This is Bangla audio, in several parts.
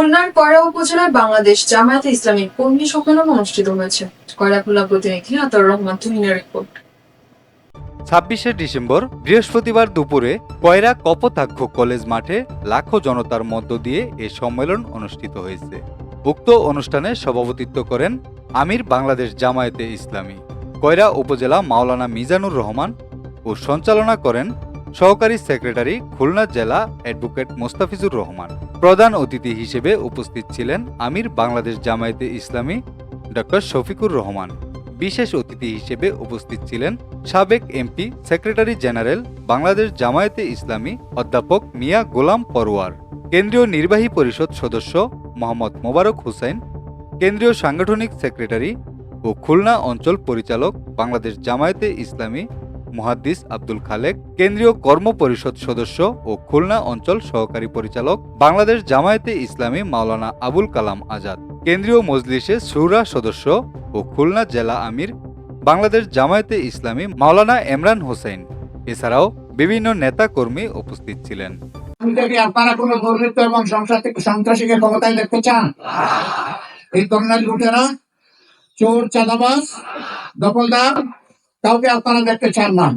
খুলনার কয়রা উপজেলায় বাংলাদেশ জামায়াতে ইসলামীর কর্মী সম্মেলন অনুষ্ঠিত হয়েছে। কয়রা খুলনা প্রতিনিধি আতর রহমান, তুহিনের রিপোর্ট। ছাব্বিশে ডিসেম্বর, বৃহস্পতিবার দুপুরে কয়রা কপোতাক্ষ কলেজ মাঠে লাখো জনতার মধ্য দিয়ে এ সম্মেলন অনুষ্ঠিত হয়েছে। উক্ত অনুষ্ঠানে সভাপতিত্ব করেন আমির বাংলাদেশ জামায়াতে ইসলামী। কয়রা উপজেলা মাওলানা মিজানুর রহমান ও সঞ্চালনা করেন সহকারী সেক্রেটারি খুলনা জেলা অ্যাডভোকেট মোস্তাফিজুর রহমান। প্রধান অতিথি হিসেবে উপস্থিত ছিলেন আমির বাংলাদেশ জামায়াতে ইসলামী ডক্টর শফিকুর রহমান। বিশেষ অতিথি হিসেবে উপস্থিত ছিলেন সাবেক MP, secretary general, Bangladesh Jamaat-e Islami অধ্যাপক মিয়া গোলাম পরোয়ার, কেন্দ্রীয় নির্বাহী পরিষদ সদস্য মোহাম্মদ মোবারক হুসাইন কেন্দ্রীয় সাংগঠনিক সেক্রেটারি ও খুলনা অঞ্চল পরিচালক বাংলাদেশ জামায়াতে ইসলামী মুহাদ্দিস আব্দুল খালেক, কেন্দ্রীয় কর্ম পরিষদ সদস্য ও খুলনা অঞ্চল সহকারী পরিচালক বাংলাদেশ জামায়াতে ইসলামী মাওলানা আবুল কালাম আজাদ, কেন্দ্রীয় মজলিসে সুরা সদস্য ও খুলনা জেলা আমির বাংলাদেশ জামায়াতে ইসলামী মাওলানা এমরান হোসেন। এছাড়াও বিভিন্ন নেতা কর্মী উপস্থিত ছিলেন। চোর, চাঁদাবাজ, দখলদার কাউকে আপনারা দেখতে চান না।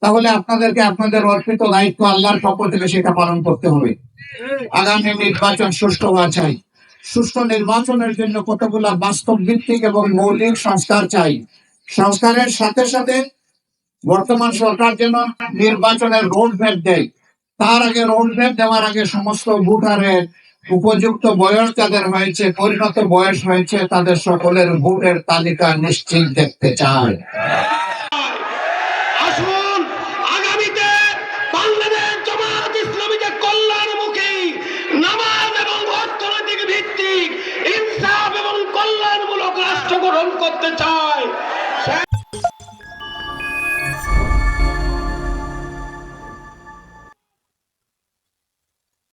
তাহলে আপনাদেরকে আপনাদের অর্পিত দায়িত্ব আল্লাহর পক্ষ থেকে সেটা পালন করতে হবে। আগামী নির্বাচন সুষ্ঠু হওয়া চাই। সুষ্ঠু নির্বাচনের জন্য কতগুলা বাস্তব ভিত্তিক এবং মৌলিক সংস্কার চাই। সংস্কারের সাথে সাথে বর্তমান সরকার যেন নির্বাচনের রোড ম্যাপ দেয়। তার আগে রোড ম্যাপ দেওয়ার আগে সমস্ত ভোটারের উপযুক্ত বয়স যাদের হয়েছে, পরিণত বয়স হয়েছে, তাদের সকলের ভোটের তালিকা নিশ্চিত দেখতে চায় করতে চায়